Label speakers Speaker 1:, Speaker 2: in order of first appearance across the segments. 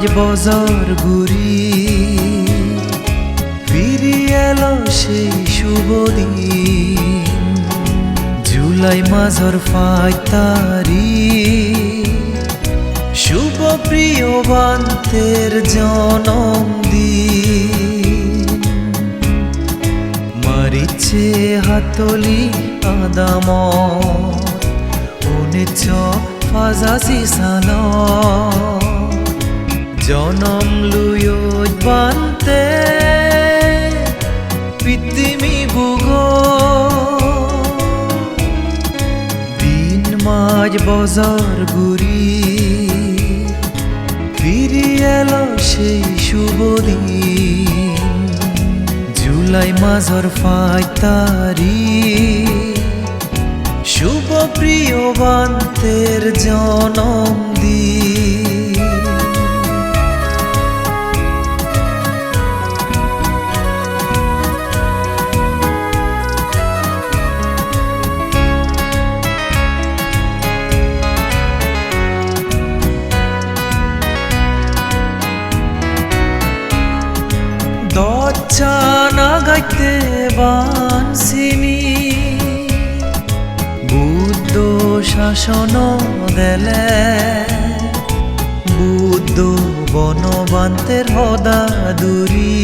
Speaker 1: মাঝ বজর গুরি ফিরিয়ে এলো সেই শুভ দিন। জুলাই মাঝর ফাই তারিখ শুভ প্রিয় বান্তের জনমদিন। মারিছে হাতলি আদাম। উনিচ ফাজাসি সাল জনম লুয় বান্তে, পৃথিবী বুগ দিন মাঝ বজর গুরি ফিরিয়ে এলো সেই শুভ দিন। জুলাই মাঝর ফাই তারিখ শুভ প্রিয় বান্তের জনমদিন দচ্চানা বানসিনি বুদ্ধ শাসন দেলে বুদ্ধ বনবান্তের হদা দুরি।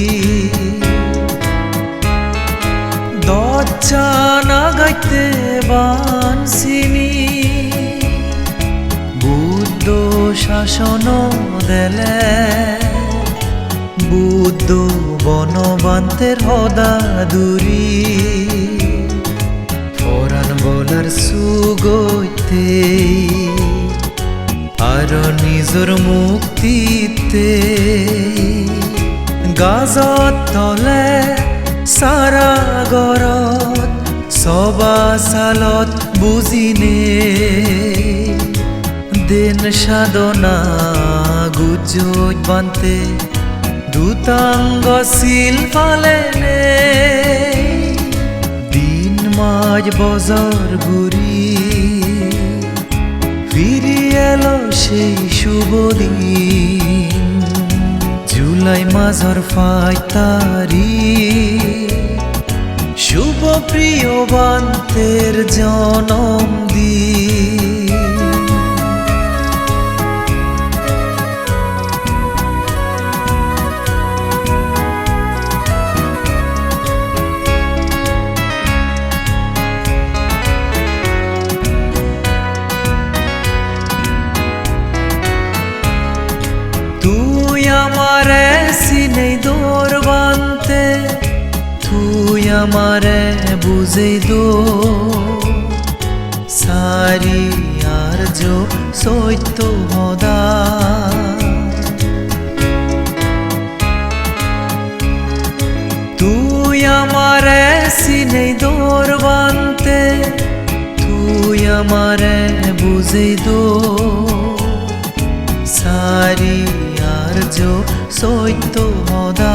Speaker 1: দচ্চানা গাইতে বানসিনি বুদ্ধ শাসন দেলে বুদ্ধ বনবান্তের হদা দুরি। ফরান বলার সুগইতে আর নিজর মুক্তিতে। গাজত তলে সারা গরত, সবা সালত বুজিনে দিন সাধনা গুজোজ বান্তে দুতাঙ্গ শিল দিন মাঝ বজর গুরি ফিরিয়ে এলো সেই শুভ দিন, জুলাই মাঝর ফাই তারিখ শুভ প্রিয় বান্তের জনমদিন তুই আমারে বুঝে দো। সারি আর যো সৈত্য হদা তুই আমারে সিনে দোর বানতে, তুই আমারে বুঝে দো। সারি আর যো সৈত্য হদা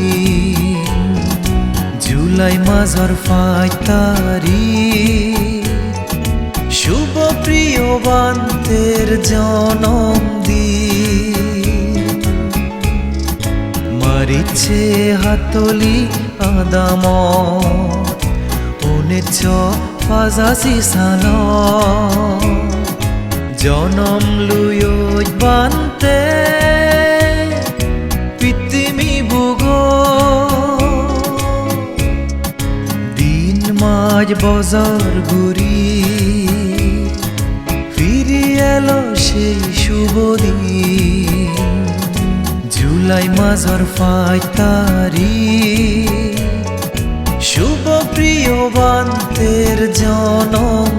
Speaker 1: জুলাই মাঝর ফাই তারিখ শুভ প্রিয় বান্তের জনমদিন মারিছে হাতলি আদাম উনিচ ফাজাসি সাল জনম লুয় বান্তে মাঝ বজর গুরি ফিরে এলো সেই শুভ দিন। জুলাই মাজর ফাই তারি। শুভ প্রিয় বান্তের জনম